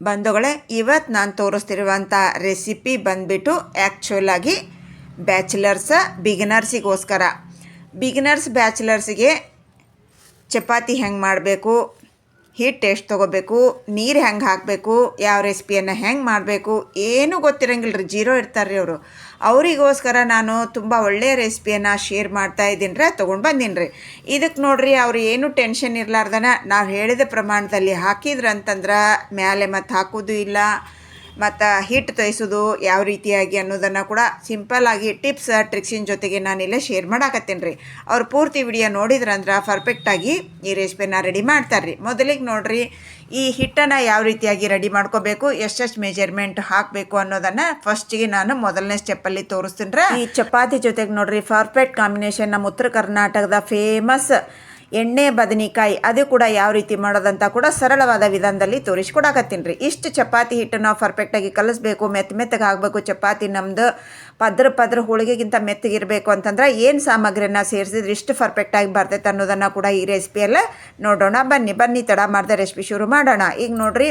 ಬಂಧುಗಳೇ ಇವತ್ತು ನಾನು ತೋರಿಸ್ತಿರುವಂಥ ರೆಸಿಪಿ ಬಂದ್ಬಿಟ್ಟು ಆ್ಯಕ್ಚುಲಾಗಿ ಬ್ಯಾಚುಲರ್ಸ ಬಿಗಿನರ್ಸಿಗೋಸ್ಕರ ಬಿಗಿನರ್ಸ್ ಬ್ಯಾಚುಲರ್ಸಿಗೆ ಚಪಾತಿ ಹೆಂಗೆ ಮಾಡಬೇಕು ಹಿಟ್ಟು ಎಷ್ಟು ತೊಗೋಬೇಕು, ನೀರು ಹೆಂಗೆ ಹಾಕಬೇಕು, ಯಾವ ರೆಸಿಪಿಯನ್ನು ಹೆಂಗೆ ಮಾಡಬೇಕು, ಏನೂ ಗೊತ್ತಿರಂಗಿಲ್ಲ ರೀ ಜೀರೋ ಇರ್ತಾರೆ ರೀ ಅವರು. ಅವರಿಗೋಸ್ಕರ ನಾನು ತುಂಬ ಒಳ್ಳೆಯ ರೆಸಿಪಿಯನ್ನು ಶೇರ್ ಮಾಡ್ತಾ ಇದ್ದೀನಿ ರೀ, ತೊಗೊಂಡು ಬಂದೀನಿ ರೀ. ಇದಕ್ಕೆ ನೋಡಿರಿ, ಅವ್ರು ಏನು ಟೆನ್ಷನ್ ಇರಲಾರ್ದನ ನಾವು ಹೇಳಿದ ಪ್ರಮಾಣದಲ್ಲಿ ಹಾಕಿದ್ರಂತಂದ್ರೆ ಮೇಲೆ ಮತ್ತು ಹಾಕೋದು ಇಲ್ಲ. ಮತ್ತು ಹಿಟ್ಟು ತೋಯಿಸೋದು ಯಾವ ರೀತಿಯಾಗಿ ಅನ್ನೋದನ್ನು ಕೂಡ ಸಿಂಪಲ್ಲಾಗಿ ಟಿಪ್ಸ್ ಟ್ರಿಕ್ಸಿನ ಜೊತೆಗೆ ನಾನಿಲ್ಲ ಶೇರ್ ಮಾಡಾಕತ್ತೀನಿ ರೀ. ಅವ್ರು ಪೂರ್ತಿ ವಿಡಿಯೋ ನೋಡಿದ್ರಂದ್ರೆ ಪರ್ಫೆಕ್ಟಾಗಿ ಈ ರೆಸಿಪಿನ ರೆಡಿ ಮಾಡ್ತಾರೆ ರೀ ಮೊದಲಿಗೆ ನೋಡಿರಿ, ಈ ಹಿಟ್ಟನ್ನು ಯಾವ ರೀತಿಯಾಗಿ ರೆಡಿ ಮಾಡ್ಕೋಬೇಕು, ಎಷ್ಟೆಷ್ಟು ಮೆಜರ್ಮೆಂಟ್ ಹಾಕಬೇಕು ಅನ್ನೋದನ್ನು ಫಸ್ಟಿಗೆ ನಾನು ಮೊದಲನೇ ಸ್ಟೆಪ್ಪಲ್ಲಿ ತೋರಿಸ್ತೀನಿ ರೀ. ಈ ಚಪಾತಿ ಜೊತೆಗೆ ನೋಡಿರಿ ಪರ್ಫೆಕ್ಟ್ ಕಾಂಬಿನೇಷನ್ ನಮ್ಮ ಉತ್ತರ ಕರ್ನಾಟಕದ ಫೇಮಸ್ ಎಣ್ಣೆ, ಬದನೆಕಾಯಿ ಅದು ಕೂಡ ಯಾವ ರೀತಿ ಮಾಡೋದಂತ ಕೂಡ ಸರಳವಾದ ವಿಧಾನದಲ್ಲಿ ತೋರಿಸ್ಕೊಡಾಕತ್ತೀನಿ ರೀ. ಇಷ್ಟು ಚಪಾತಿ ಹಿಟ್ಟು ನಾವು ಪರ್ಫೆಕ್ಟಾಗಿ ಕಲಿಸ್ಬೇಕು, ಮೆತ್ತ ಮೆತ್ತಗೆ ಆಗಬೇಕು ಚಪಾತಿ ನಮ್ಮದು ಪದ್ರ ಪದ್ರ ಹೋಳಿಗೆಗಿಂತ ಮೆತ್ತಗಿರಬೇಕು ಅಂತಂದ್ರೆ ಏನು ಸಾಮಗ್ರಿನ ಸೇರಿಸಿದ್ರೆ ಇಷ್ಟು ಪರ್ಫೆಕ್ಟಾಗಿ ಬರ್ತೈತೆ ಅನ್ನೋದನ್ನು ಕೂಡ ಈ ರೆಸಿಪಿಯಲ್ಲ ನೋಡೋಣ. ಬನ್ನಿ ಬನ್ನಿ, ತಡ ಮಾಡಿದೆ ರೆಸಿಪಿ ಶುರು ಮಾಡೋಣ. ಈಗ ನೋಡಿರಿ,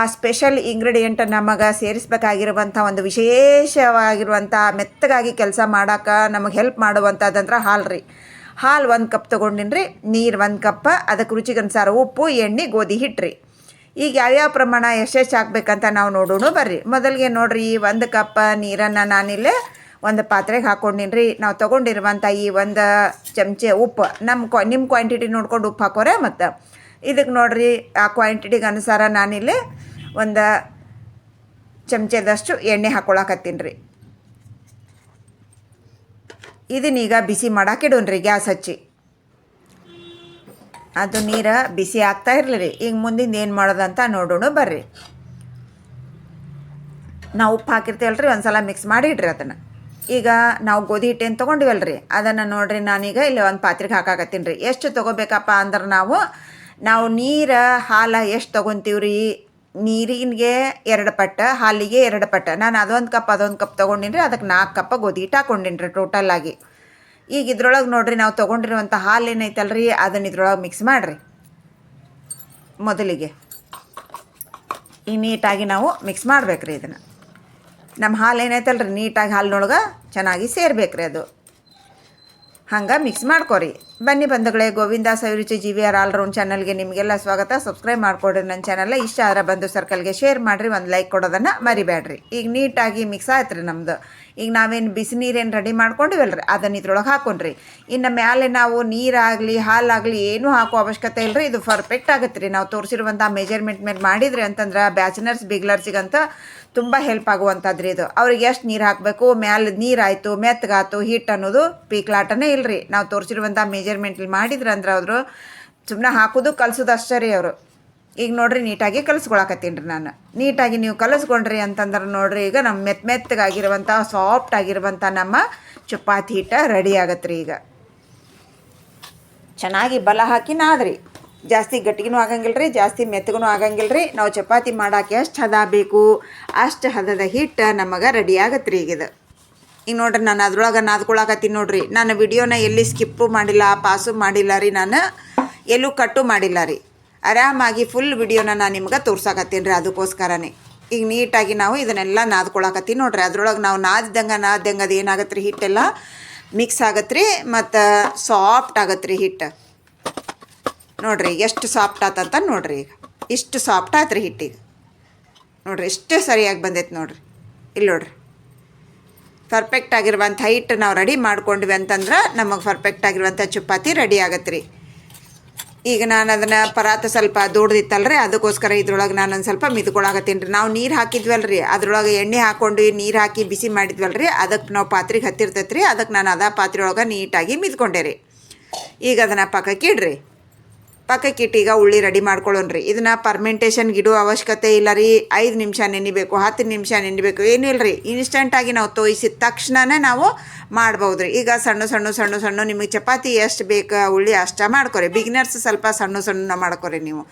ಆ ಸ್ಪೆಷಲ್ ಇಂಗ್ರೀಡಿಯೆಂಟ್ ನಮಗೆ ಸೇರಿಸ್ಬೇಕಾಗಿರುವಂಥ ಒಂದು ವಿಶೇಷವಾಗಿರುವಂಥ ಮೆತ್ತಗಾಗಿ ಕೆಲಸ ಮಾಡೋಕೆ ನಮಗೆ ಹೆಲ್ಪ್ ಮಾಡುವಂಥದ್ದಂದ್ರೆ ಹಾಲು ರೀ. ಹಾಲು ಒಂದು ಕಪ್ ತೊಗೊಂಡಿನಿ ರೀ ನೀರು ಒಂದು ಕಪ್ಪ ಅದಕ್ಕೆ ರುಚಿಗನುಸಾರ ಉಪ್ಪು, ಎಣ್ಣೆ, ಗೋಧಿ ಹಿಟ್ಟು ರೀ ಈಗ ಯಾವ್ಯಾವ ಪ್ರಮಾಣ ಎಷ್ಟೆಷ್ಟು ಹಾಕ್ಬೇಕಂತ ನಾವು ನೋಡೋಣ ಬರ್ರಿ. ಮೊದಲಿಗೆ ನೋಡ್ರಿ, ಈ ಒಂದು ಕಪ್ ನೀರನ್ನು ನಾನಿಲ್ಲೇ ಒಂದು ಪಾತ್ರೆಗೆ ಹಾಕ್ಕೊಂಡಿನ್ರಿ ನಾವು ತೊಗೊಂಡಿರುವಂಥ ಈ ಒಂದು ಚಮಚೆ ಉಪ್ಪು ನಮ್ಮ ಕ್ವಾ ನಿಮ್ಮ ಕ್ವಾಂಟಿಟಿ ನೋಡ್ಕೊಂಡು ಉಪ್ಪು ಹಾಕೋರೆ ಮತ್ತು. ಇದಕ್ಕೆ ನೋಡ್ರಿ, ಆ ಕ್ವಾಂಟಿಟಿಗೆ ಅನುಸಾರ ನಾನಿಲ್ಲಿ ಒಂದು ಚಮಚದಷ್ಟು ಎಣ್ಣೆ ಹಾಕ್ಕೊಳಕತ್ತೀನಿ ರೀ ಇದನ್ನೀಗ ಬಿಸಿ ಮಾಡಾಕಿಡೋಣ್ರಿ ಗ್ಯಾಸ್ ಹಚ್ಚಿ. ಅದು ನೀರು ಬಿಸಿ ಆಗ್ತಾ ಇರಲಿ ರೀ. ಈಗ ಮುಂದಿಂದ ಏನು ಮಾಡೋದಂತ ನೋಡೋಣ ಬರ್ರಿ. ನಾವು ಉಪ್ಪು ಹಾಕಿರ್ತೀವಲ್ಲ ರೀ ಒಂದು ಸಲ ಮಿಕ್ಸ್ ಮಾಡಿ ಇಡ್ರಿ ಅದನ್ನು. ಈಗ ನಾವು ಗೋಧಿ ಹಿಟ್ಟೇನು ತೊಗೊಂಡಿವಲ್ಲ ರೀ ಅದನ್ನು ನೋಡಿರಿ ನಾನೀಗ ಇಲ್ಲಿ ಒಂದು ಪಾತ್ರೆಗೆ ಹಾಕಾಕತ್ತೀನಿ ರೀ. ಎಷ್ಟು ತೊಗೋಬೇಕಪ್ಪ ಅಂದ್ರೆ ನಾವು ನಾವು ನೀರು, ಹಾಲು ಎಷ್ಟು ತೊಗೊತೀವಿ ರೀ ನೀರಿನಿಗೆ ಎರಡು ಪಟ್ಟ, ಹಾಲಿಗೆ ಎರಡು ಪಟ್ಟ. ನಾನು ಅದೊಂದು ಕಪ್ ಅದೊಂದು ಕಪ್ ತೊಗೊಂಡಿನಿ ಅದಕ್ಕೆ ನಾಲ್ಕು ಕಪ್ಪ ಗೋಧಿ ಹಿಟ್ಟು ಹಾಕ್ಕೊಂಡಿನಿ ರೀ ಆಗಿ. ಈಗ ಇದ್ರೊಳಗೆ ನೋಡಿರಿ, ನಾವು ತೊಗೊಂಡಿರುವಂಥ ಹಾಲು ಏನೈತಲ್ಲ ರೀ ಅದನ್ನು ಇದ್ರೊಳಗೆ ಮಿಕ್ಸ್ ಮಾಡಿರಿ. ಮೊದಲಿಗೆ ಈ ನೀಟಾಗಿ ನಾವು ಮಿಕ್ಸ್ ಮಾಡ್ಬೇಕ್ರಿ ಇದನ್ನು. ನಮ್ಮ ಹಾಲು ಏನೈತಲ್ಲ ರೀ ನೀಟಾಗಿ ಹಾಲಿನೊಳಗೆ ಚೆನ್ನಾಗಿ ಸೇರ್ಬೇಕ್ರಿ ಅದು. ಹಂಗೆ ಮಿಕ್ಸ್ ಮಾಡ್ಕೊರಿ. ಬನ್ನಿ ಬಂಧುಗಳೇ, Govinda Saviruchi G V R all round ಚಾನಲ್ಗೆ ನಿಮಗೆಲ್ಲ ಸ್ವಾಗತ. ಸಬ್ಸ್ಕ್ರೈಬ್ ಮಾಡಿಕೊಡ್ರಿ ನನ್ನ ಚಾನಲ್ ಇಷ್ಟ ಆದರೆ ಬಂಧು ಸರ್ಕಲ್ಗೆ ಶೇರ್ ಮಾಡಿರಿ, ಒಂದು ಲೈಕ್ ಕೊಡೋದನ್ನು ಮರಿಬೇಡ್ರಿ. ಈಗ ನೀಟಾಗಿ ಮಿಕ್ಸ್ ಆಯ್ತು ರೀ ನಮ್ಮದು ಈಗ ನಾವೇನು ಬಿಸಿ ನೀರೇನು ರೆಡಿ ಮಾಡ್ಕೊಂಡಿವಲ್ಲ ರೀ ಅದನ್ನು ಇದ್ರೊಳಗೆ ಹಾಕೊಂಡ್ರಿ. ಇನ್ನು ಮೇಲೆ ನಾವು ನೀರಾಗಲಿ, ಹಾಲಾಗಲಿ ಏನೂ ಹಾಕೋ ಅವಶ್ಯಕತೆ ಇಲ್ಲರಿ ಇದು ಪರ್ಫೆಕ್ಟ್ ಆಗುತ್ತೆ ರೀ ನಾವು ತೋರಿಸಿರುವಂಥ ಮೆಜರ್ಮೆಂಟ್ ಮೇಲೆ ಮಾಡಿದ್ರಿ ಅಂತಂದ್ರೆ ಬ್ಯಾಚುಲರ್ಸ್, ಬಿಗ್ಲರ್ಸಿಗಂತ ತುಂಬ ಹೆಲ್ಪ್ ಆಗುವಂಥದ್ದು ರೀ ಇದು. ಅವ್ರಿಗೆ ಎಷ್ಟು ನೀರು ಹಾಕಬೇಕು? ಮ್ಯಾಲೆ ನೀರಾಯಿತು ಮೆತ್ತಗಾತು ಹಿಟ್ಟು ಅನ್ನೋದು ಪೀಕ್ಲಾಟನೇ ಇಲ್ಲರಿ ನಾವು ತೋರಿಸಿರುವಂಥ ಮೆಜರ್ಮೆಂಟ್ಲಿ ಮಾಡಿದ್ರೆ ಅಂದ್ರೆ ಅವರು ಸುಮ್ಮನೆ ಹಾಕೋದು, ಕಲಿಸೋದು ಅಷ್ಟೇ ರೀ ಅವರು. ಈಗ ನೋಡ್ರಿ ನೀಟಾಗಿ ಕಲಿಸ್ಕೊಳಕತ್ತೀನಿ ರೀ ನಾನು. ನೀಟಾಗಿ ನೀವು ಕಲಿಸ್ಕೊಂಡ್ರಿ ಅಂತಂದ್ರೆ ನೋಡ್ರಿ ಈಗ ನಮ್ಮ ಮೆತ್ತ ಮೆತ್ತಗಾಗಿರುವಂಥ ಸಾಫ್ಟ್ ಆಗಿರುವಂಥ ನಮ್ಮ ಚಪಾತಿ ಹಿಟ್ಟ ರೆಡಿ ಆಗತ್ತೆ ರೀ ಈಗ. ಚೆನ್ನಾಗಿ ಬಲ ಹಾಕಿ ನಾದ್ರಿ. ಜಾಸ್ತಿ ಗಟ್ಟಿಗೂ ಆಗಂಗಿಲ್ಲ ರೀ ಜಾಸ್ತಿ ಮೆತ್ತಗೂ ಆಗಂಗಿಲ್ಲ ರೀ ನಾವು ಚಪಾತಿ ಮಾಡೋಕೆ ಎಷ್ಟು ಹದ ಬೇಕು. ಅಷ್ಟು ಹದದ ಹಿಟ್ಟು ನಮಗೆ ರೆಡಿ ಆಗತ್ತೆ ರೀ ಈಗ ಇದು. ಈಗ ನೋಡ್ರಿ ನಾನು ಅದ್ರೊಳಗೆ ನಾದ್ಕೊಳಕತ್ತೀನಿ ನೋಡ್ರಿ. ನಾನು ವಿಡಿಯೋನ ಎಲ್ಲಿ ಸ್ಕಿಪ್ಪು ಮಾಡಿಲ್ಲ ಪಾಸು ಮಾಡಿಲ್ಲ ರೀ ನಾನು. ಎಲ್ಲೂ ಕಟ್ಟು ಮಾಡಿಲ್ಲ ರೀ. ಆರಾಮಾಗಿ ಫುಲ್ ವಿಡಿಯೋನ ನಾನು ನಿಮ್ಗೆ ತೋರ್ಸಾಕತ್ತೀನಿ ರೀ ಅದಕ್ಕೋಸ್ಕರನೇ ಈಗ ನೀಟಾಗಿ ನಾವು ಇದನ್ನೆಲ್ಲ ನಾದ್ಕೊಳಕತ್ತೀನಿ ನೋಡ್ರಿ. ಅದ್ರೊಳಗೆ ನಾವು ನಾದ್ದಂಗೆ ನಾದ್ದಂಗೆ ಅದು ಏನಾಗತ್ತೆ ರೀ ಹಿಟ್ಟೆಲ್ಲ ಮಿಕ್ಸ್ ಆಗತ್ತೆ ರೀ ಮತ್ತು ಸಾಫ್ಟ್ ಆಗತ್ತೆ ರೀ ಹಿಟ್ಟು ನೋಡ್ರಿ ಎಷ್ಟು ಸಾಫ್ಟ್ ಆತಂತ ನೋಡ್ರಿ ಈಗ. ಇಷ್ಟು ಸಾಫ್ಟ್ ಆಯ್ತು ರೀ ಹಿಟ್ಟಿಗೆ ನೋಡ್ರಿ ಎಷ್ಟು ಸರಿಯಾಗಿ ಬಂದೈತೆ ನೋಡ್ರಿ. ಇಲ್ಲಿ ನೋಡ್ರಿ. ಪರ್ಫೆಕ್ಟ್ ಆಗಿರುವಂಥ ಹಿಟ್ಟು ನಾವು ರೆಡಿ ಮಾಡ್ಕೊಂಡ್ವಿ ಅಂತಂದ್ರೆ ನಮಗೆ ಪರ್ಫೆಕ್ಟ್ ಆಗಿರುವಂಥ ಚಪಾತಿ ರೆಡಿ ಆಗತ್ತೆ ರೀ ಈಗ ನಾನು ಅದನ್ನು ಪರಾತ ಸ್ವಲ್ಪ ದೂಡ್ದಿತ್ತಲ್ರಿ ಅದಕ್ಕೋಸ್ಕರ ಇದ್ರೊಳಗೆ ನಾನು ಒಂದು ಸ್ವಲ್ಪ ಮಿದ್ಕೊಳಕತ್ತೀನಿ ನಾವು ನೀರು ಹಾಕಿದ್ವಲ್ರಿ, ಅದ್ರೊಳಗೆ ಎಣ್ಣೆ ಹಾಕ್ಕೊಂಡು ನೀರು ಹಾಕಿ ಬಿಸಿ ಮಾಡಿದ್ವಲ್ರಿ ಅದಕ್ಕೆ ನಾವು ಪಾತ್ರೆಗೆ ಹತ್ತಿರ್ತೈತೆ ರೀ ಅದಕ್ಕೆ ನಾನು ಅದ ಪಾತ್ರೆ ಒಳಗೆ ನೀಟಾಗಿ ಮಿದ್ಕೊಂಡೆ ರೀ. ಈಗ ಅದನ್ನು ಪಕ್ಕಕ್ಕೆ ಇಡ್ರಿ. ಈಗ ಉಳ್ಳಿ ರೆಡಿ ಮಾಡ್ಕೊಳ್ಳೋಣ ರೀ ಇದನ್ನ ಪರ್ಮೆಂಟೇಷನ್ ಇಡೋ ಅವಶ್ಯಕತೆ ಇಲ್ಲ ರೀ. ಐದು ನಿಮಿಷ ನೆನಿಬೇಕು, ಹತ್ತು ನಿಮಿಷ ನೆನಿಬೇಕು, ಏನು ಇಲ್ಲ ರೀ. ಆಗಿ ನಾವು ತೋಯಿಸಿದ ತಕ್ಷಣನೇ ನಾವು ಮಾಡ್ಬೋದು ರೀ ಈಗ ಸಣ್ಣ ಸಣ್ಣ ಸಣ್ಣ ಸಣ್ಣ ನಿಮಗೆ ಚಪಾತಿ ಎಷ್ಟು ಬೇಕು ಉಳ್ಳಿ ಅಷ್ಟ ಮಾಡ್ಕೊರಿ. ಬಿಗ್ನರ್ಸ್ ಸ್ವಲ್ಪ ಸಣ್ಣ ಸಣ್ಣ ಮಾಡ್ಕೊರಿ ನೀವು.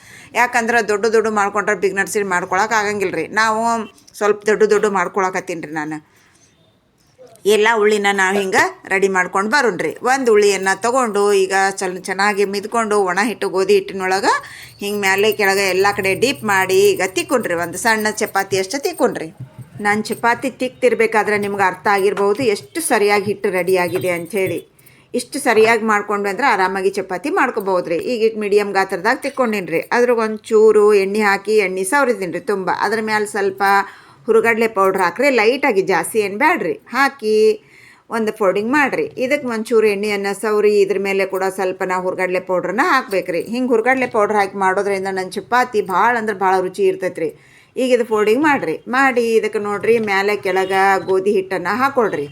ಯಾಕಂದ್ರೆ ದೊಡ್ಡ ದೊಡ್ಡ ಮಾಡ್ಕೊಂಡ್ರೆ ಬಿಗ್ನರ್ಸಿಗೆ ಮಾಡ್ಕೊಳಕ್ಕೆ ಆಗಂಗಿಲ್ಲ ರೀ ನಾವು ಸ್ವಲ್ಪ ದೊಡ್ಡ ದೊಡ್ಡ ಮಾಡ್ಕೊಳಕತ್ತೀನಿ ರೀ ನಾನು. ಎಲ್ಲ ಉಳ್ಳಿನ ನಾವು ಹಿಂಗೆ ರೆಡಿ ಮಾಡ್ಕೊಂಡು ಬರೋಣ್ರಿ. ಒಂದು ಉಳ್ಳಿಯನ್ನು ತೊಗೊಂಡು ಈಗ ಸ್ವಲ್ಪ ಚೆನ್ನಾಗಿ ಮಿದ್ಕೊಂಡು ಒಣ ಹಿಟ್ಟು, ಗೋಧಿ ಹಿಟ್ಟಿನೊಳಗೆ ಹಿಂಗೆ ಮೇಲೆ ಕೆಳಗೆ ಎಲ್ಲ ಕಡೆ ಡೀಪ್ ಮಾಡಿ ಈಗ ತಿಕ್ಕೊಂಡ್ರಿ. ಒಂದು ಸಣ್ಣ ಚಪಾತಿ ಅಷ್ಟು ತಿಕ್ಕೊಂಡ್ರಿ. ನಾನು ಚಪಾತಿ ತಿಕ್ತಿರ್ಬೇಕಾದ್ರೆ ನಿಮ್ಗೆ ಅರ್ಥ ಆಗಿರ್ಬೋದು ಎಷ್ಟು ಸರಿಯಾಗಿ ಹಿಟ್ಟು ರೆಡಿ ಆಗಿದೆ ಅಂಥೇಳಿ ಇಷ್ಟು ಸರಿಯಾಗಿ ಮಾಡ್ಕೊಂಡು ಅಂದ್ರೆ ಆರಾಮಾಗಿ ಚಪಾತಿ ಮಾಡ್ಕೋಬಹುದು ರೀ ಈಗ ಇಟ್ಟು ಮೀಡಿಯಮ್ ಗಾತ್ರದಾಗ ತಿಕ್ಕೊಂಡಿನಿ ರೀ ಅದ್ರಾಗ ಒಂದು ಚೂರು ಎಣ್ಣೆ ಹಾಕಿ ಎಣ್ಣೆ ಸವರಿದ್ದೀನಿ ರೀ ತುಂಬ. ಅದ್ರ ಮೇಲೆ ಸ್ವಲ್ಪ ಹುರುಗಡ್ಲೆ ಪೌಡ್ರ್ ಹಾಕ್ರಿ ಲೈಟಾಗಿ ಜಾಸ್ತಿ ಏನು ಬ್ಯಾಡ್ರಿ? ಹಾಕಿ ಒಂದು ಫೋಲ್ಡಿಂಗ್ ಮಾಡಿರಿ. ಇದಕ್ಕೆ ಒಂಚೂರು ಎಣ್ಣೆಯನ್ನು ಸೌರಿ ಇದ್ರ ಮೇಲೆ ಕೂಡ ಸ್ವಲ್ಪ ನಾವು ಹುರ್ಗಡ್ಲೆ ಪೌಡ್ರನ್ನ ಹಾಕ್ಬೇಕ್ರಿ. ಹಿಂಗೆ ಹುರ್ಗಡ್ಲೆ ಪೌಡ್ರ್ ಹಾಕಿ ಮಾಡೋದ್ರಿಂದ ನನ್ನ ಚಪಾತಿ ಭಾಳ ಅಂದ್ರೆ ಭಾಳ ರುಚಿ ಇರ್ತೈತೆ ರೀ ಈಗ ಇದು ಫೋಲ್ಡಿಂಗ್ ಮಾಡಿರಿ. ಮಾಡಿ ಇದಕ್ಕೆ ನೋಡ್ರಿ ಮೇಲೆ ಕೆಳಗೆ ಗೋಧಿ ಹಿಟ್ಟನ್ನು ಹಾಕೊಳ್ರಿ.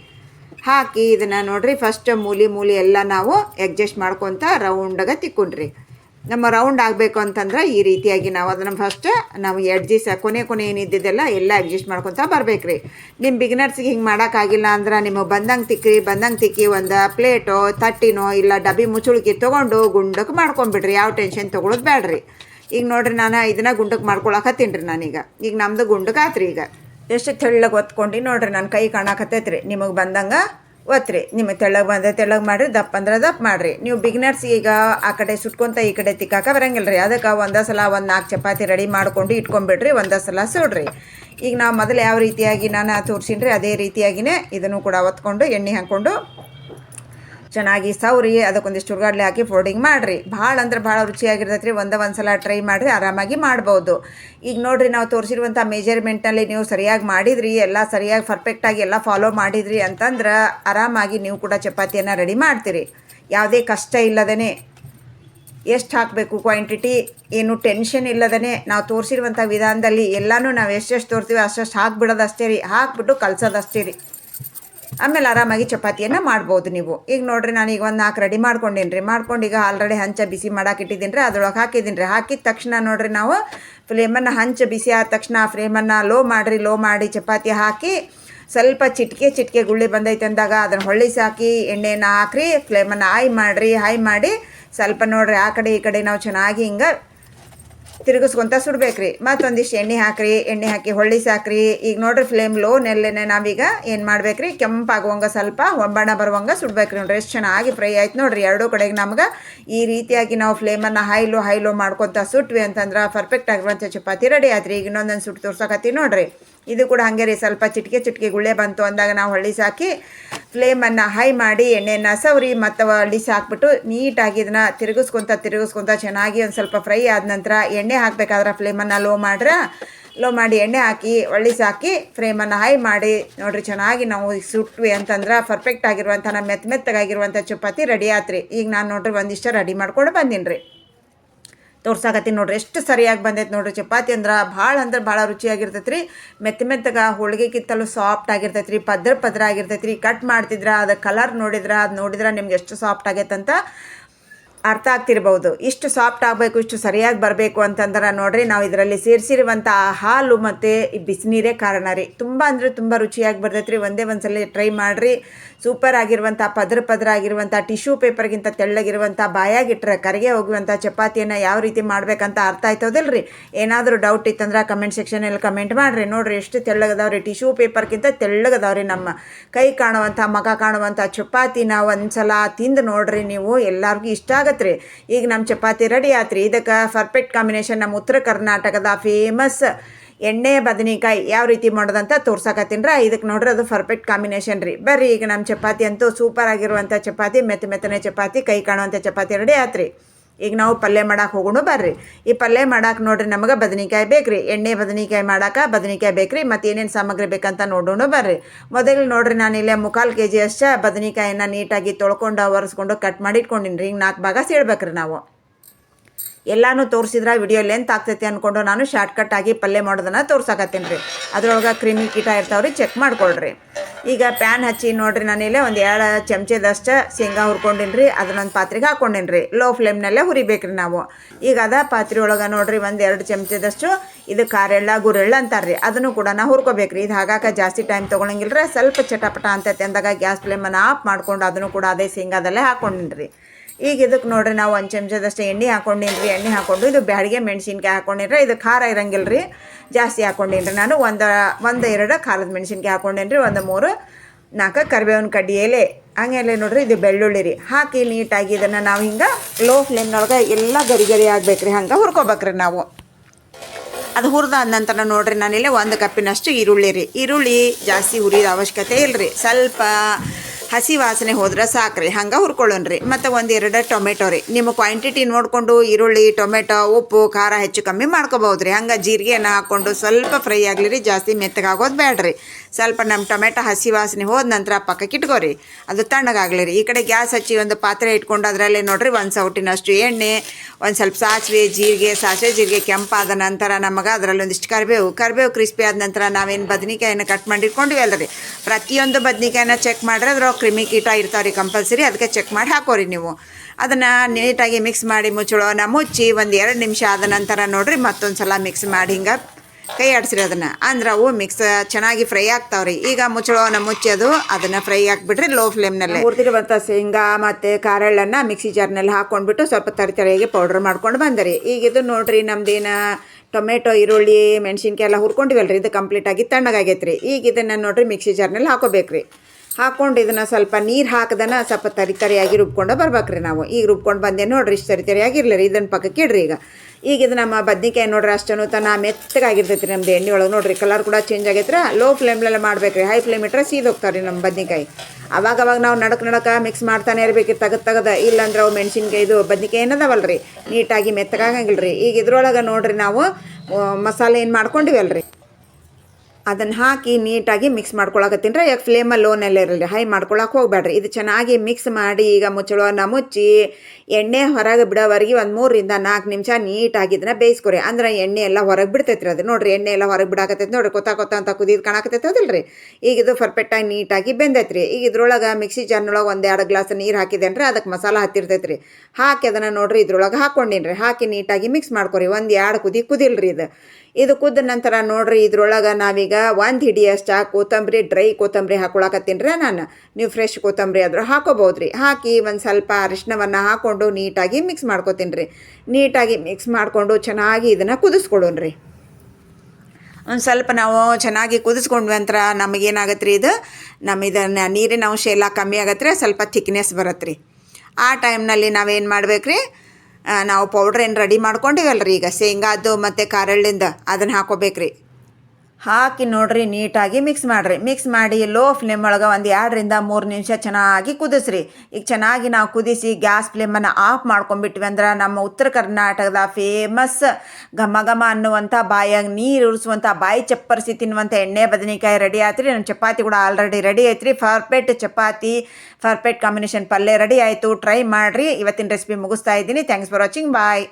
ಹಾಕಿ ಇದನ್ನು ನೋಡ್ರಿ ಫಸ್ಟ್ ಮೂಲಿ ಮೂಲಿ ಎಲ್ಲ ನಾವು ಅಡ್ಜಸ್ಟ್ ಮಾಡ್ಕೊತ ರೌಂಡಾಗ ತಿಕ್ಕೊಂಡ್ರಿ. ನಮ್ಮ ರೌಂಡ್ ಆಗಬೇಕು ಅಂತಂದ್ರೆ ಈ ರೀತಿಯಾಗಿ ನಾವು ಅದನ್ನು ಫಸ್ಟ್ ನಾವು ಎಡ್ಜಿಸ್ ಕೊನೆ ಕೊನೆ ಏನಿದ್ದಿದ್ದೆಲ್ಲ ಎಲ್ಲ ಅಡ್ಜಸ್ಟ್ ಮಾಡ್ಕೊತ ರೀ ನಿಮ್ಮ ಬಿಗಿನರ್ಸ್ಗೆ ಹಿಂಗೆ ಮಾಡೋಕ್ಕಾಗಿಲ್ಲ ಅಂದ್ರೆ ನಿಮಗೆ ಬಂದಂಗೆ ತಿಕ್ಕಿರಿ ಬಂದಂಗೆ ತಿಕ್ಕಿ ಒಂದು ಪ್ಲೇಟೋ ತಟ್ಟಿನೋ, ಇಲ್ಲ ಡಬ್ಬಿ ಮುಚ್ಚುಳಿಕೆ ತೊಗೊಂಡು ಗುಂಡಕ್ಕೆ ಮಾಡ್ಕೊಂಬಿಡ್ರಿ. ಯಾವ ಟೆನ್ಷನ್ ತೊಗೊಳೋದು ಬೇಡ್ರಿ ಈಗ ನೋಡ್ರಿ ನಾನು ಇದನ್ನ ಗುಂಡಕ್ಕೆ ಮಾಡ್ಕೊಳಕತ್ತೀನಿ ರೀ ನಾನೀಗ. ಈಗ ನಮ್ಮದು ಗುಂಡಕ್ಕೆ ಆತ್ರಿ ಈಗ. ಎಷ್ಟು ತೆಳ್ಳಗೆ ಒತ್ಕೊಂಡು ನೋಡ್ರಿ ನನ್ನ ಕೈ ಕಾಣಕತ್ತೈತ್ರಿ. ನಿಮಗೆ ಬಂದಂಗೆ ಒತ್ರಿ ನಿಮಗೆ ತೆಳ್ಳಗೆ ಬಂದರೆ ತೆಳ್ಳಗೆ ಮಾಡಿರಿ, ದಪ್ಪ ಅಂದ್ರೆ ದಪ್ಪ ಮಾಡಿರಿ. ನೀವು ಬಿಗ್ನರ್ಸ್ ಈಗ ಆ ಕಡೆ ಸುಟ್ಕೊಂತ ಈ ಕಡೆ ತಿಕ್ಕಾಕ ಬರಂಗಿಲ್ಲ ರೀ. ಅದಕ್ಕೆ ಒಂದೇ ಸಲ ಒಂದು ನಾಲ್ಕು ಚಪಾತಿ ರೆಡಿ ಮಾಡ್ಕೊಂಡು ಇಟ್ಕೊಂಬಿಡ್ರಿ, ಒಂದೇ ಸಲ ಸುಡ್ರಿ. ಈಗ ನಾವು ಮೊದಲು ಯಾವ ರೀತಿಯಾಗಿ ನಾನು ತೋರಿಸಿನ್ರಿ, ಅದೇ ರೀತಿಯಾಗಿಯೇ ಇದನ್ನು ಕೂಡ ಒತ್ಕೊಂಡು, ಎಣ್ಣೆ ಹಾಕ್ಕೊಂಡು ಚೆನ್ನಾಗಿ ಸೌರಿ ಅದಕ್ಕೊಂದಿಷ್ಟು ಹುರ್ಗಡ್ಲೆ ಹಾಕಿ ಫೋಲ್ಡಿಂಗ್ ಮಾಡಿರಿ. ಭಾಳ ಅಂದ್ರೆ ಭಾಳ ರುಚಿಯಾಗಿರ್ತೈತೆ ರೀ ಒಂದೇ ಸಲ ಟ್ರೈ ಮಾಡಿರಿ, ಆರಾಮಾಗಿ ಮಾಡ್ಬೋದು. ಈಗ ನೋಡಿರಿ, ನಾವು ತೋರಿಸಿರುವಂಥ ಮೆಜರ್ಮೆಂಟ್ನಲ್ಲಿ ನೀವು ಸರಿಯಾಗಿ ಮಾಡಿದ್ರಿ, ಎಲ್ಲ ಸರಿಯಾಗಿ ಪರ್ಫೆಕ್ಟಾಗಿ ಎಲ್ಲ ಫಾಲೋ ಮಾಡಿದ್ರಿ ಅಂತಂದ್ರೆ ಆರಾಮಾಗಿ ನೀವು ಕೂಡ ಚಪಾತಿಯನ್ನು ರೆಡಿ ಮಾಡ್ತೀರಿ. ಯಾವುದೇ ಕಷ್ಟ ಇಲ್ಲದೇ ಎಷ್ಟು ಹಾಕಬೇಕು ಕ್ವಾಂಟಿಟಿ ಏನು ಟೆನ್ಷನ್ ಇಲ್ಲದೇ ನಾವು ತೋರಿಸಿರುವಂಥ ವಿಧಾನದಲ್ಲಿ ಎಲ್ಲನೂ ನಾವು ಎಷ್ಟೆಷ್ಟು ತೋರ್ತೀವಿ ಅಷ್ಟೆಷ್ಟು ಹಾಕ್ಬಿಡೋದು ಅಷ್ಟೇ ರೀ. ಹಾಕ್ಬಿಟ್ಟು ಕಲ್ಸೋದಷ್ಟೇ ರೀ. ಆಮೇಲೆ ಆರಾಮಾಗಿ ಚಪಾತಿಯನ್ನು ಮಾಡ್ಬೋದು ನೀವು. ಈಗ ನೋಡ್ರಿ ನಾನು ಈಗ ಒಂದು ನಾಲ್ಕು ರೆಡಿ ಮಾಡ್ಕೊಂಡೀನಿ ರೀ ಮಾಡ್ಕೊಂಡು ಈಗ ಆಲ್ರೆಡಿ ಹಂಚ ಬಿಸಿ ಮಾಡಕ್ಕೆ ಇಟ್ಟಿದ್ದೀನಿ ರೀ ಅದ್ರೊಳಗೆ ಹಾಕಿದ್ದೀನಿ ರೀ ಹಾಕಿದ ತಕ್ಷಣ ನೋಡ್ರಿ ನಾವು ಫ್ಲೇಮನ್ನು ಹಂಚ ಬಿಸಿ ಆದ ತಕ್ಷಣ ಆ ಫ್ಲೇಮನ್ನು ಲೋ ಮಾಡಿರಿ ಲೋ ಮಾಡಿ ಚಪಾತಿ ಹಾಕಿ ಸ್ವಲ್ಪ ಚಿಟಿಕೆ ಚಿಟಿಕೆ ಗುಳ್ಳಿ ಬಂದೈತೆ ಅಂದಾಗ ಅದನ್ನು ಹೊಳ್ಳಿಸಿ ಹಾಕಿ ಎಣ್ಣೆನ ಹಾಕ್ರಿ ಫ್ಲೇಮನ್ನು ಹಾಯ್ ಮಾಡಿರಿ ಹಾಯ್ ಮಾಡಿ ಸ್ವಲ್ಪ ನೋಡ್ರಿ ಆ ಕಡೆ ಈ ಕಡೆ ನಾವು ಚೆನ್ನಾಗಿ ಹಿಂಗೆ ತಿರುಗಿಸ್ಕೊಂತ ಸುಡ್ಬೇಕ್ರಿ. ಮತ್ತೊಂದಿಷ್ಟು ಎಣ್ಣೆ ಹಾಕ್ರಿ, ಎಣ್ಣೆ ಹಾಕಿ ಹೊಳ್ಳಿ ಸಾಕ್ರಿ. ಈಗ ನೋಡ್ರಿ ಫ್ಲೇಮ್ ಲೋ ನೆಲ್ಲೆನೆ ನಾವೀಗ ಏನು ಮಾಡ್ಬೇಕ್ರಿ? ಕೆಂಪಾಗುವಂಗ ಸ್ವಲ್ಪ ಒಬ್ಬಣ್ಣ ಬರುವಂಗ ಸುಡ್ಬೇಕ್ರಿ ನೋಡ್ರಿ. ಎಷ್ಟು ಚೆನ್ನಾಗಿ ಫ್ರೈ ಆಯ್ತು ನೋಡ್ರಿ. ಎರಡೂ ಕಡೆಗೆ ನಮ್ಗೆ ಈ ರೀತಿಯಾಗಿ ನಾವು ಫ್ಲೇಮನ್ನು ಹೈಲೋ ಹೈಲೋ ಮಾಡ್ಕೊತ ಸುಟ್ವಿ ಅಂತಂದ್ರೆ ಪರ್ಫೆಕ್ಟ್ ಆಗಿರುವಂಥ ಚಪಾತಿ ರೆಡಿ ಆಯ್ತು ಈಗ ಇನ್ನೊಂದೊಂದು ಸುಟ್ಟು ತೋರ್ಸಕತ್ತಿ ನೋಡ್ರಿ. ಇದು ಕೂಡ ಹಾಗೆ ರೀ. ಸ್ವಲ್ಪ ಚಿಟಿಕೆ ಚಿಟಿಕೆ ಗುಳ್ಳೆ ಬಂತು ಅಂದಾಗ ನಾವು ಹೊಳ್ಳಿಸಿ ಹಾಕಿ ಫ್ಲೇಮನ್ನು ಹೈ ಮಾಡಿ ಎಣ್ಣೆನ ಸವರಿ ಮತ್ತು ಹೊಳ್ಳಿಸಿ ಹಾಕ್ಬಿಟ್ಟು ನೀಟಾಗಿ ಇದನ್ನ ತಿರುಗಿಸ್ಕೊತ ತಿರುಗಿಸ್ಕೊತ ಚೆನ್ನಾಗಿ ಒಂದು ಸ್ವಲ್ಪ ಫ್ರೈ ಆದ ನಂತರ ಎಣ್ಣೆ ಹಾಕಬೇಕಾದ್ರೆ ಫ್ಲೇಮನ್ನು ಲೋ ಮಾಡ್ರೆ, ಲೋ ಮಾಡಿ ಎಣ್ಣೆ ಹಾಕಿ, ಒಳ್ಳಿ ಸಾಕಿ ಫ್ರೇಮನ್ನು ಹೈ ಮಾಡಿ, ನೋಡಿರಿ ಚೆನ್ನಾಗಿ ನಾವು ಸುಟ್ವಿ ಅಂತಂದ್ರೆ ಪರ್ಫೆಕ್ಟ್ ಆಗಿರುವಂಥ ನಮ್ಮ ಮೆತ್ತ ಮೆತ್ತಗಾಗಿರುವಂಥ ಚಪಾತಿ ರೆಡಿ ಆತ್ರಿ. ಈಗ ನಾನು ನೋಡ್ರಿ ಒಂದಿಷ್ಟು ರೆಡಿ ಮಾಡ್ಕೊಂಡು ಬಂದೀನಿ ರೀ ತೋರ್ಸಾಕತ್ತೀನಿ ನೋಡ್ರಿ, ಎಷ್ಟು ಸರಿಯಾಗಿ ಬಂದೈತೆ ನೋಡ್ರಿ ಚಪಾತಿ ಅಂದ್ರೆ ಭಾಳ ಅಂದ್ರೆ ಭಾಳ ರುಚಿಯಾಗಿರ್ತೈತೆ ರೀ ಮೆತ್ತ ಮೆತ್ತಗ ಹೋಳಿಗೆ ಕಿತ್ತಲು ಸಾಫ್ಟ್ ಆಗಿರ್ತೈತೆ ರೀ ಪದ್ರ ಪದ್ರ ಆಗಿರ್ತೈತೆ ರೀ ಕಟ್ ಮಾಡ್ತಿದ್ರೆ, ಅದು ಕಲರ್ ನೋಡಿದ್ರೆ, ಅದು ನೋಡಿದ್ರೆ ನಿಮ್ಗೆ ಎಷ್ಟು ಸಾಫ್ಟ್ ಆಗೈತೆ ಅಂತ ಅರ್ಥ ಆಗ್ತಿರ್ಬೋದು. ಇಷ್ಟು ಸಾಫ್ಟ್ ಆಗಬೇಕು, ಇಷ್ಟು ಸರಿಯಾಗಿ ಬರಬೇಕು ಅಂತಂದ್ರೆ ನೋಡ್ರಿ, ನಾವು ಇದರಲ್ಲಿ ಸೇರಿಸಿರುವಂಥ ಹಾಲು ಮತ್ತು ಬಿಸಿನೀರೇ ಕಾರಣ ರೀ. ತುಂಬ ಅಂದರೆ ತುಂಬ ರುಚಿಯಾಗಿ ಬರ್ತೈತೆ ರೀ ಒಂದೇ ಒಂದ್ಸಲ ಟ್ರೈ ಮಾಡಿರಿ. ಸೂಪರ್ ಆಗಿರುವಂಥ ಪದ್ರ ಪದ್ರ ಆಗಿರುವಂಥ ಟಿಶ್ಯೂ ಪೇಪರ್ಗಿಂತ ತೆಳ್ಳಗಿರುವಂಥ ಬಾಯಾಗಿಟ್ಟರೆ ಕರಿಗೆ ಹೋಗುವಂಥ ಚಪಾತಿಯನ್ನು ಯಾವ ರೀತಿ ಮಾಡಬೇಕಂತ ಅರ್ಥ ಆಯ್ತೋದಿಲ್ಲ ರೀ ಏನಾದರೂ ಡೌಟ್ ಇತ್ತಂದ್ರೆ ಕಮೆಂಟ್ ಸೆಕ್ಷನಲ್ಲಿ ಕಮೆಂಟ್ ಮಾಡಿರಿ. ನೋಡಿರಿ, ಎಷ್ಟು ತೆಳ್ಳಗದವ್ರಿ. ಟಿಶ್ಯೂ ಪೇಪರ್ಗಿಂತ ತೆಳ್ಳಗದವ್ರಿ ನಮ್ಮ ಕೈ ಕಾಣುವಂಥ ಮಗ ಕಾಣುವಂಥ ಚಪಾತಿನ ಒಂದು ಸಲ ತಿಂದು ನೋಡ್ರಿ ನೀವು. ಎಲ್ಲರಿಗೂ ಇಷ್ಟ ಆಗತ್ತೆ. ರೀ ಈಗ ನಮ್ಮ ಚಪಾತಿ ರೆಡಿ ಆತ್ರಿ. ಇದಕ್ಕೆ ಪರ್ಫೆಕ್ಟ್ ಕಾಂಬಿನೇಷನ್ ನಮ್ಮ ಉತ್ತರ ಕರ್ನಾಟಕದ ಫೇಮಸ್ ಎಣ್ಣೆ, ಬದನೆಕಾಯಿ ಯಾವ ರೀತಿ ಮಾಡೋದಂತ ತೋರ್ಸಕತ್ತೀನಿ ರೀ. ಇದಕ್ಕೆ ನೋಡ್ರಿ ಅದು ಪರ್ಫೆಕ್ಟ್ ಕಾಂಬಿನೇಷನ್ ರೀ. ಬರ್ರಿ, ಈಗ ನಮ್ಮ ಚಪಾತಿ ಅಂತೂ ಸೂಪರ್ ಆಗಿರುವಂಥ ಚಪಾತಿ, ಮೆತ್ತ ಮೆತ್ತನೆ ಚಪಾತಿ, ಕೈ ಕಾಣುವಂಥ ಚಪಾತಿ ರೆಡಿ ಆತ್ರಿ. ಈಗ ನಾವು ಪಲ್ಯ ಮಾಡಕ್ಕೆ ಹೋಗೋಣ ಬರ್ರಿ. ಈ ಪಲ್ಯ ಮಾಡಕ್ಕೆ ನೋಡ್ರಿ ನಮಗೆ ಬದನೆಕಾಯಿ ಬೇಕ್ರಿ. ಎಣ್ಣೆ ಬದನೆಕಾಯಿ ಮಾಡಕ್ಕೆ ಬದನೆಕಾಯಿ ಬೇಕ್ರಿ. ಮತ್ತು ಏನೇನು ಸಾಮಗ್ರಿ ಬೇಕಂತ ನೋಡೋಣ ಬರ್ರಿ. ಮೊದಲು ನೋಡ್ರಿ ನಾನು ಇಲ್ಲೇ ಮುಕ್ಕಾಲು ಕೆ ಜಿ ಅಷ್ಟೇ ಬದನೆಕಾಯಿನ ನೀಟಾಗಿ ತೊಳ್ಕೊಂಡು, ಒರೆಸ್ಕೊಂಡು ಕಟ್ ಮಾಡಿ ಇಟ್ಕೊಂಡಿನಿ ರೀ ಈಗ ನಾಲ್ಕು ಭಾಗ ಸೇಳ್ಬೇಕ್ರಿ ನಾವು. ಎಲ್ಲಾನು ತೋರಿಸಿದ್ರೆ ವಿಡಿಯೋ ಲೆಂತ್ ಆಗ್ತೈತಿ ಅಂದ್ಕೊಂಡು ನಾನು ಶಾರ್ಟ್ಕಟ್ ಆಗಿ ಪಲ್ಯ ಮಾಡೋದನ್ನು ತೋರ್ಸಾಕತ್ತೀನಿ ರೀ ಅದ್ರೊಳಗೆ ಕ್ರಿಮಿ ಕೀಟ ಇರ್ತಾವ್ರಿ ಚೆಕ್ ಮಾಡ್ಕೊಳ್ರಿ. ಈಗ ಪ್ಯಾನ್ ಹಚ್ಚಿ ನೋಡ್ರಿ ನಾನಿಲ್ಲೇ ಒಂದು ಎರಡು ಚಮಚದಷ್ಟು ಶೇಂಗಾ ಹುರ್ಕೊಂಡಿನಿ ರೀ ಅದನ್ನೊಂದು ಪಾತ್ರೆಗೆ ಹಾಕ್ಕೊಂಡಿನಿ ರೀ ಲೋ ಫ್ಲೇಮ್ನಲ್ಲೇ ಹುರಿಬೇಕು ರೀ ನಾವು. ಈಗ ಅದ ಪಾತ್ರೆ ಒಳಗೆ ನೋಡ್ರಿ ಒಂದು ಎರಡು ಚಮಚದಷ್ಟು ಇದು ಕಾರೆಳ್ಳ, ಗುರೆಳ್ಳ ಅಂತಾರೆ ರೀ ಅದನ್ನು ಕೂಡ ನಾ ಹುರ್ಕೋಬೇಕ್ರಿ. ಇದು ಹಾಗಾಕ ಜಾಸ್ತಿ ಟೈಮ್ ತೊಗೊಳಂಗಿಲ್ಲ ರೀ ಸ್ವಲ್ಪ ಚಟಪಟ ಅಂತೈತೆ ಅಂದಾಗ ಗ್ಯಾಸ್ ಫ್ಲೇಮನ್ನು ಆಫ್ ಮಾಡ್ಕೊಂಡು ಅದನ್ನು ಕೂಡ ಅದೇ ಶೇಂಗಾದಲ್ಲೇ ಹಾಕ್ಕೊಂಡಿನಿ ರೀ ಈಗ ಇದಕ್ಕೆ ನೋಡ್ರಿ ನಾವು ಒಂದು ಚಮಚದಷ್ಟು ಎಣ್ಣೆ ಹಾಕೊಂಡಿನ್ರಿ. ಎಣ್ಣೆ ಹಾಕ್ಕೊಂಡು ಇದು ಬ್ಯಾಡಿಗೆ ಮೆಣಸಿನ್ಕಾಯಿ ಹಾಕೊಂಡಿನ್ರಿ. ಇದು ಖಾರ ಇರಂಗಿಲ್ಲ ಜಾಸ್ತಿ ಹಾಕ್ಕೊಂಡಿನ್ರಿ ನಾನು. ಒಂದು ಒಂದು ಎರಡು ಖಾರದ ಮೆಣಸಿನ್ಕಾಯಿ ಹಾಕೊಂಡಿನ್ರಿ. ಒಂದು ಮೂರು ನಾಲ್ಕು ಕರಿಬೇವಿನ ಕಡ್ಡಿ ಎಲೆ. ಹಂಗೆಲ್ಲ ನೋಡ್ರಿ, ಇದು ಬೆಳ್ಳುಳ್ಳಿ ರೀ. ಹಾಕಿ ನೀಟಾಗಿ ಇದನ್ನು ನಾವು ಹಿಂಗೆ ಲೋ ಫ್ಲೇಮ್ನೊಳಗೆ ಎಲ್ಲ ಗರಿ ಗರಿ ಆಗ್ಬೇಕು ರೀ ಹಂಗೆ ಹುರ್ಕೋಬೇಕ್ರಿ ನಾವು. ಅದು ಹುರಿದಾದ ನಂತರ ನೋಡ್ರಿ, ನಾನಿಲ್ಲಿ ಒಂದು ಕಪ್ಪಿನಷ್ಟು ಈರುಳ್ಳಿ ರೀ. ಈರುಳ್ಳಿ ಜಾಸ್ತಿ ಹುರಿದ ಅವಶ್ಯಕತೆ ಇಲ್ಲರಿ ಸ್ವಲ್ಪ ಹಸಿ ವಾಸನೆ ಹೋದ್ರೆ ಸಾಕ್ರಿ, ಹಂಗೆ ಹುರ್ಕೊಳ್ಳೋಣ್ರಿ. ಮತ್ತು ಒಂದು ಎರಡು ಟೊಮೆಟೊ ರೀ. ನಿಮ್ಮ ಕ್ವಾಂಟಿಟಿ ನೋಡಿಕೊಂಡು ಈರುಳ್ಳಿ, ಟೊಮೆಟೊ, ಉಪ್ಪು, ಖಾರ ಹೆಚ್ಚು ಕಮ್ಮಿ ಮಾಡ್ಕೋಬಹುದು ರೀ ಹಂಗೆ ಜೀರಿಗೆನ ಹಾಕ್ಕೊಂಡು ಸ್ವಲ್ಪ ಫ್ರೈ ಆಗಲಿ ರೀ, ಜಾಸ್ತಿ ಮೆತ್ತಗಾಗೋದು ಬೇಡ್ರಿ ಸ್ವಲ್ಪ ನಮ್ಮ ಟೊಮೆಟೊ ಹಸಿ ವಾಸನೆ ಹೋದ ನಂತರ ಪಕ್ಕಕ್ಕೆ ಇಟ್ಕೋರಿ. ಅದು ತಣ್ಣಗಾಗಲಿ ರೀ. ಈ ಕಡೆ ಗ್ಯಾಸ್ ಹಚ್ಚಿ ಒಂದು ಪಾತ್ರೆ ಇಟ್ಕೊಂಡು ಅದರಲ್ಲಿ ನೋಡ್ರಿ, ಒಂದು ಸೌಟಿನಷ್ಟು ಎಣ್ಣೆ, ಒಂದು ಸ್ವಲ್ಪ ಸಾಸಿವೆ, ಜೀರಿಗೆ ಸಾಸಿವೆ, ಜೀರಿಗೆ ಕೆಂಪಾದ ನಂತರ ನಮಗೆ ಅದರಲ್ಲಿ ಒಂದಿಷ್ಟು ಕರಿಬೇವು. ಕರಿಬೇವು ಕ್ರಿಸ್ಪಿ ಆದ ನಂತರ ನಾವೇನು ಬದನೆಕಾಯನ್ನು ಕಟ್ ಮಾಡಿ ಇಟ್ಕೊಂಡಿವಿ ಅಲ್ರಿ ಪ್ರತಿಯೊಂದು ಬದನೆಕಾಯನ್ನ ಚೆಕ್ ಮಾಡಿದ್ರೆ ಅದ್ರ ಕ್ರಿಮಿ ಕೀಟ ಇರ್ತಾವೆ ರೀ ಕಂಪಲ್ಸರಿ, ಅದಕ್ಕೆ ಚೆಕ್ ಮಾಡಿ ಹಾಕೋರಿ ನೀವು. ಅದನ್ನು ನೀಟಾಗಿ ಮಿಕ್ಸ್ ಮಾಡಿ ಮುಚ್ಚಳೋನ ಮುಚ್ಚಿ ಒಂದು ಎರಡು ನಿಮಿಷ ಆದ ನಂತರ ನೋಡಿರಿ ಮತ್ತೊಂದು ಸಲ ಮಿಕ್ಸ್ ಮಾಡಿ ಹಿಂಗೆ ಕೈ ಆಡಿಸ್ರಿ ಅದನ್ನು. ಅಂದ್ರೆ ಅವು ಮಿಕ್ಸ್ ಚೆನ್ನಾಗಿ ಫ್ರೈ ಆಗ್ತಾವ್ರಿ. ಈಗ ಮುಚ್ಚಳೋನ ಮುಚ್ಚಿ ಅದು ಅದನ್ನು ಫ್ರೈ ಹಾಕ್ಬಿಟ್ರಿ ಲೋ ಫ್ಲೇಮ್ನಲ್ಲಿ ಹುರಿದಿರುವಂಥ ಶೇಂಗಾ ಮತ್ತು ಕಾರಳನ್ನು ಮಿಕ್ಸಿ ಜಾರ್ನಲ್ಲಿ ಹಾಕ್ಕೊಂಡ್ಬಿಟ್ಟು ಸ್ವಲ್ಪ ತರಿ ತರಿಯಾಗಿ ಪೌಡ್ರ್ ಮಾಡ್ಕೊಂಡು ಬಂದರಿ. ಈಗ ಇದು ನೋಡ್ರಿ ನಮ್ದೇನು ಟೊಮೆಟೊ, ಈರುಳ್ಳಿ ಮೆಣಸಿನ್ಕಾಯಿ ಎಲ್ಲ ಹುರ್ಕೊಂಡಿವಲ್ರಿ. ಇದು ಕಂಪ್ಲೀಟಾಗಿ ತಣ್ಣಗಾಗೈತೆ ರೀ ಈಗ ಇದನ್ನು ನೋಡಿರಿ ಮಿಕ್ಸಿ ಜಾರ್ನಲ್ಲಿ ಹಾಕೋಬೇಕ್ರಿ. ಹಾಕ್ಕೊಂಡು ಇದನ್ನು ಸ್ವಲ್ಪ ನೀರು ಹಾಕದನ ಸ್ವಲ್ಪ ತರಿ ತರಿಯಾಗಿ ರುಬ್ಕೊಂಡು ಬರ್ಬೇಕ್ರಿ ನಾವು. ಈಗ ರುಬ್ಕೊಂಡು ಬಂದೆ ನೋಡ್ರಿ, ಇಷ್ಟು ತರಿ ತರಿಯಾಗಿರ್ಲಿ ರೀ ಇದನ್ನು ಪಕ್ಕಕ್ಕೆ ಇಡ್ರಿ ಈಗ. ಈಗ ಇದು ನಮ್ಮ ಬದ್ನಿಕಾಯಿ ನೋಡ್ರಿ ಅಷ್ಟನ್ನು ತನ ಮೆತ್ತಗಾಗಿರ್ತೈತಿ ರೀ ನಮ್ದು ಎಣ್ಣೆ ಒಳಗೆ. ನೋಡ್ರಿ ಕಲರ್ ಕೂಡ ಚೇಂಜ್ ಆಗೈತ್ರ. ಲೋ ಫ್ಲೇಮ್ಲೆಲ್ಲ ಮಾಡ್ಬೇಕ್ರಿ ಹೈ ಫ್ಲೇಮ್ ಇಟ್ರೆ ಸೀದ್ ಹೋಗ್ತಾವ್ರಿ ನಮ್ಮ ಬದ್ನಿಕಾಯಿ. ಅವಾಗ ಅವಾಗ ನಾವು ನಡಕ್ ನಡಕ ಮಿಕ್ಸ್ ಮಾಡ್ತಾನೆ ಇರಬೇಕು ತಗದ ತಗದ. ಇಲ್ಲಾಂದ್ರೆ ಅವು ಮೆಣಸಿನ್ಕಾಯಿ, ಇದು ಬದ್ನಿಕಾಯಿ ಏನದವಲ್ಲ ರೀ ನೀಟಾಗಿ ಮೆತ್ತಗಾಗಂಗಿಲ್ಲ ರೀ ಈಗ ಇದ್ರೊಳಗೆ ನೋಡ್ರಿ ನಾವು, ಮಸಾಲೆ ಏನು ಮಾಡ್ಕೊಂಡಿವಲ್ರಿ? ಅದನ್ನು ಹಾಕಿ ನೀಟಾಗಿ ಮಿಕ್ಸ್ ಮಾಡ್ಕೊಳಕತ್ತೀನಿ ರೀ. ಯಾಕೆ ಫ್ಲೇಮಲ್ಲಿ ಲೋನಲ್ಲಿ ಇರಲಿ ಹೈ ಮಾಡ್ಕೊಳಕ್ಕೆ ಹೋಗ್ಬೇಡ್ರಿ. ಇದು ಚೆನ್ನಾಗಿ ಮಿಕ್ಸ್ ಮಾಡಿ ಈಗ ಮುಚ್ಚಳವನ್ನು ಮುಚ್ಚಿ ಎಣ್ಣೆ ಹೊರಗೆ ಬಿಡೋವರೆಗೆ ಒಂದು ಮೂರರಿಂದ ನಾಲ್ಕು ನಿಮಿಷ ನೀಟಾಗಿ ಇದನ್ನ ಬೇಯಿಸ್ಕೊರಿ. ಅಂದ್ರೆ ಎಣ್ಣೆ ಎಲ್ಲ ಹೊರಗೆ ಬಿಡ್ತೈತ್ರಿ ಅದು. ನೋಡಿರಿ, ಎಣ್ಣೆ ಎಲ್ಲ ಹೊರಗೆ ಬಿಡಾಕತ್ತೈತೆ ನೋಡಿರಿ. ಕೊತ್ತ ಕೊತ್ತ ಅಂತ ಕುದಿದು ಕಾಣಕತ್ತೈತೆ ಅದಲ್ರಿ ಈಗ ಇದು ಪರ್ಫೆಕ್ಟಾಗಿ ನೀಟಾಗಿ ಬೆಂದೈತ್ರಿ. ಈಗ ಇದ್ರೊಳಗೆ ಮಿಕ್ಸಿ ಜಾರ್ನೊಳಗೆ ಒಂದು ಎರಡು ಗ್ಲಾಸ್ ನೀರು ಹಾಕಿದೆನ್ರಿ. ಅದಕ್ಕೆ ಮಸಾಲ ಹತ್ತಿರ್ತೈತೆ ರೀ ಹಾಕಿ ಅದನ್ನು ನೋಡ್ರಿ ಇದ್ರೊಳಗೆ ಹಾಕ್ಕೊಂಡಿನ್ರಿ ಹಾಕಿ ನೀಟಾಗಿ ಮಿಕ್ಸ್ ಮಾಡ್ಕೊರಿ. ಒಂದು ಎರಡು ಕುದಿ ಕುದಿಲ್ರಿ ಇದು. ಇದು ಕುದ್ದ ನಂತರ ನೋಡ್ರಿ, ಇದ್ರೊಳಗೆ ನಾವೀಗ ಒಂದು ಹಿಡಿಯಷ್ಟು ಕೊತ್ತಂಬರಿ, ಡ್ರೈ ಕೊತ್ತಂಬರಿ ಹಾಕೊಳಕತ್ತೀನಿ ರೀ ನಾನು. ನೀವು ಫ್ರೆಶ್ ಕೊತ್ತಂಬರಿ ಆದ್ರೆ ಹಾಕೋಬೋದು ರೀ ಹಾಕಿ ಒಂದು ಸ್ವಲ್ಪ ಅರಿಶಿನವನ್ನು ಹಾಕ್ಕೊಂಡು ನೀಟಾಗಿ ಮಿಕ್ಸ್ ಮಾಡ್ಕೊತೀನಿ ರೀ ನೀಟಾಗಿ ಮಿಕ್ಸ್ ಮಾಡಿಕೊಂಡು ಚೆನ್ನಾಗಿ ಇದನ್ನು ಕುದಿಸ್ಕೊಡೋಣ ರೀ ಒಂದು ಸ್ವಲ್ಪ ನಾವು ಚೆನ್ನಾಗಿ ಕುದಿಸ್ಕೊಂಡ್ವಿ ನಂತರ ನಮಗೇನಾಗತ್ತೆ ರೀ ಇದು? ನಮ್ಮ ಇದನ್ನು ನೀರಿನ ಅಂಶ ಎಲ್ಲ ಕಮ್ಮಿ ಆಗತ್ತೆ ರೀ ಸ್ವಲ್ಪ ಥಿಕ್ನೆಸ್ ಬರತ್ತೆ ರೀ ಆ ಟೈಮ್ನಲ್ಲಿ ನಾವೇನು ಮಾಡ್ಬೇಕು ರೀ ನಾವು ಪೌಡ್ರ್ ಏನು ರೆಡಿ ಮಾಡ್ಕೊಂಡಿವಲ್ಲ ರೀ ಈಗ? ಶೇಂಗಾದ್ದು ಮತ್ತು ಕಾರಳ್ಳಿಂದ ಅದನ್ನು ಹಾಕೋಬೇಕು ರೀ ಹಾಕಿ ನೋಡ್ರಿ, ನೀಟಾಗಿ ಮಿಕ್ಸ್ ಮಾಡಿರಿ. ಮಿಕ್ಸ್ ಮಾಡಿ ಲೋ ಫ್ಲೇಮ್ ಒಳಗೆ ಒಂದು ಎರಡರಿಂದ ಮೂರು ನಿಮಿಷ ಚೆನ್ನಾಗಿ ಕುದಿಸ್ರಿ. ಈಗ ಚೆನ್ನಾಗಿ ನಾವು ಕುದಿಸಿ ಗ್ಯಾಸ್ ಫ್ಲೇಮನ್ನು ಆಫ್ ಮಾಡ್ಕೊಂಡ್ಬಿಟ್ವಿ ಅಂದ್ರೆ ನಮ್ಮ ಉತ್ತರ ಕರ್ನಾಟಕದ ಫೇಮಸ್ ಘಮ ಘಮ ಅನ್ನುವಂಥ ಬಾಯಾಗ ನೀರು ಉರಿಸುವಂಥ ಬಾಯಿ ಚಪ್ಪರಿಸಿ ತಿನ್ನುವಂಥ ಎಣ್ಣೆ, ಬದನೆಕಾಯಿ ರೆಡಿ ಆಯ್ತು ನಮ್ಮ ಚಪಾತಿ ಕೂಡ ಆಲ್ರೆಡಿ ರೆಡಿ ಐತ್ರಿ. ಪರ್ಫೆಕ್ಟ್ ಚಪಾತಿ ಪರ್ಫೆಕ್ಟ್ ಕಾಂಬಿನೇಷನ್ ಪಲ್ಯ ರೆಡಿ ಆಯಿತು. ಟ್ರೈ ಮಾಡಿರಿ. ಇವತ್ತಿನ ರೆಸಿಪಿ ಮುಗಿಸ್ತಾ ಇದ್ದೀನಿ. Thanks for watching bye